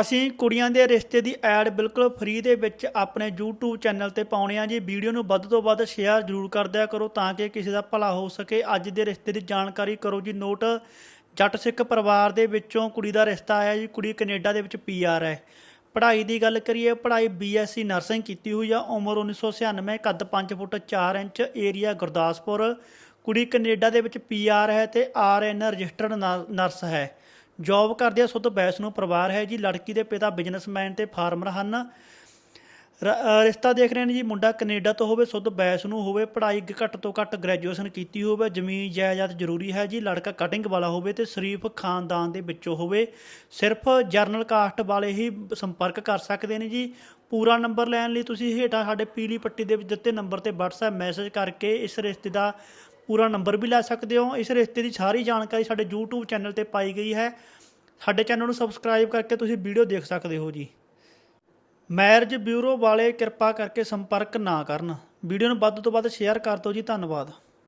ਅਸੀਂ ਕੁੜੀਆਂ ਦੇ ਰਿਸ਼ਤੇ ਦੀ ਐਡ ਬਿਲਕੁਲ ਫ੍ਰੀ ਦੇ ਵਿੱਚ ਆਪਣੇ YouTube ਚੈਨਲ ਤੇ ਪਾਉਣੇ ਆ ਜੀ। ਵੀਡੀਓ ਨੂੰ ਵੱਧ ਤੋਂ ਵੱਧ ਸ਼ੇਅਰ ਜ਼ਰੂਰ ਕਰ ਦਿਆ ਕਰੋ ਤਾਂ ਕਿ ਕਿਸੇ ਦਾ ਭਲਾ ਹੋ ਸਕੇ। ਅੱਜ ਦੇ ਰਿਸ਼ਤੇ ਦੀ ਜਾਣਕਾਰੀ ਕਰੋ ਜੀ। ਨੋਟ, ਜੱਟ ਸਿੱਖ ਪਰਿਵਾਰ ਦੇ ਵਿੱਚੋਂ ਕੁੜੀ ਦਾ ਰਿਸ਼ਤਾ ਆਇਆ ਜੀ। ਕੁੜੀ ਕੈਨੇਡਾ ਦੇ ਵਿੱਚ ਪੀਆਰ ਹੈ। ਪੜ੍ਹਾਈ ਦੀ ਗੱਲ ਕਰੀਏ, ਪੜ੍ਹਾਈ ਬੀਐਸਸੀ ਨਰਸਿੰਗ ਕੀਤੀ ਹੋਈ ਆ। ਉਮਰ 1996 ਕੱਦ 5 ਫੁੱਟ 4 ਇੰਚ ਏਰੀਆ ਗੁਰਦਾਸਪੁਰ। ਕੁੜੀ ਕੈਨੇਡਾ ਦੇ ਵਿੱਚ ਪੀਆਰ ਹੈ ਤੇ ਆਰਐਨ ਰਜਿਸਟਰਡ ਨਰਸ ਹੈ। ਜੌਬ ਕਰਦੇ ਆ, ਸੁੱਧ ਬੈਸ ਨੂੰ ਪਰਿਵਾਰ ਹੈ ਜੀ, ਲੜਕੀ ਦੇ ਪਿਤਾ ਬਿਜ਼ਨਸਮੈਨ ਤੇ ਫਾਰਮਰ ਹਨ। ਰ- ਰਿਸ਼ਤਾ ਦੇਖ ਰਹੇ ਨੇ ਜੀ, ਮੁੰਡਾ ਕੈਨੇਡਾ ਤੋਂ ਹੋਵੇ, ਸੁੱਧ ਬੈਸ ਨੂੰ ਹੋਵੇ, ਪੜ੍ਹਾਈ ਘੱਟ ਤੋਂ ਘੱਟ ਗ੍ਰੈਜੂਏਸ਼ਨ ਕੀਤੀ ਹੋਵੇ, ਜ਼ਮੀਨ ਜਾਇਦਾਦ ਜ਼ਰੂਰੀ ਹੈ ਜੀ, ਲੜਕਾ ਕਟਿੰਗ ਵਾਲਾ ਹੋਵੇ ਤੇ ਸ਼ਰੀਫ ਖਾਨਦਾਨ ਦੇ ਵਿੱਚੋਂ ਹੋਵੇ। ਸਿਰਫ ਜਰਨਲ ਕਾਸਟ ਵਾਲੇ ਹੀ ਸੰਪਰਕ ਕਰ ਸਕਦੇ ਨੇ ਜੀ। ਪੂਰਾ ਨੰਬਰ ਲੈਣ ਲਈ ਤੁਸੀਂ ਹੇਠਾਂ ਸਾਡੇ ਪੀਲੀ ਪੱਟੀ ਦੇ ਵਿੱਚ ਦਿੱਤੇ ਨੰਬਰ ਤੇ WhatsApp ਮੈਸੇਜ ਕਰਕੇ ਇਸ ਰਿਸ਼ਤੇ ਦਾ ਪੂਰਾ ਨੰਬਰ ਵੀ ਲੈ ਸਕਦੇ ਹੋ। ਇਸ ਰਿਸ਼ਤੇ ਦੀ ਸਾਰੀ ਜਾਣਕਾਰੀ ਸਾਡੇ YouTube ਚੈਨਲ ਤੇ ਪਾਈ ਗਈ ਹੈ। ਸਾਡੇ ਚੈਨਲ ਨੂੰ ਸਬਸਕ੍ਰਾਈਬ ਕਰਕੇ ਤੁਸੀਂ ਵੀਡੀਓ ਦੇਖ ਸਕਦੇ ਹੋ ਜੀ। ਮੈਰਿਜ ਬਿਊਰੋ ਵਾਲੇ ਕਿਰਪਾ ਕਰਕੇ ਸੰਪਰਕ ਨਾ ਕਰਨ। ਵੀਡੀਓ ਨੂੰ ਵੱਧ ਤੋਂ ਵੱਧ ਸ਼ੇਅਰ ਕਰ ਦਿਓ ਜੀ। ਧੰਨਵਾਦ।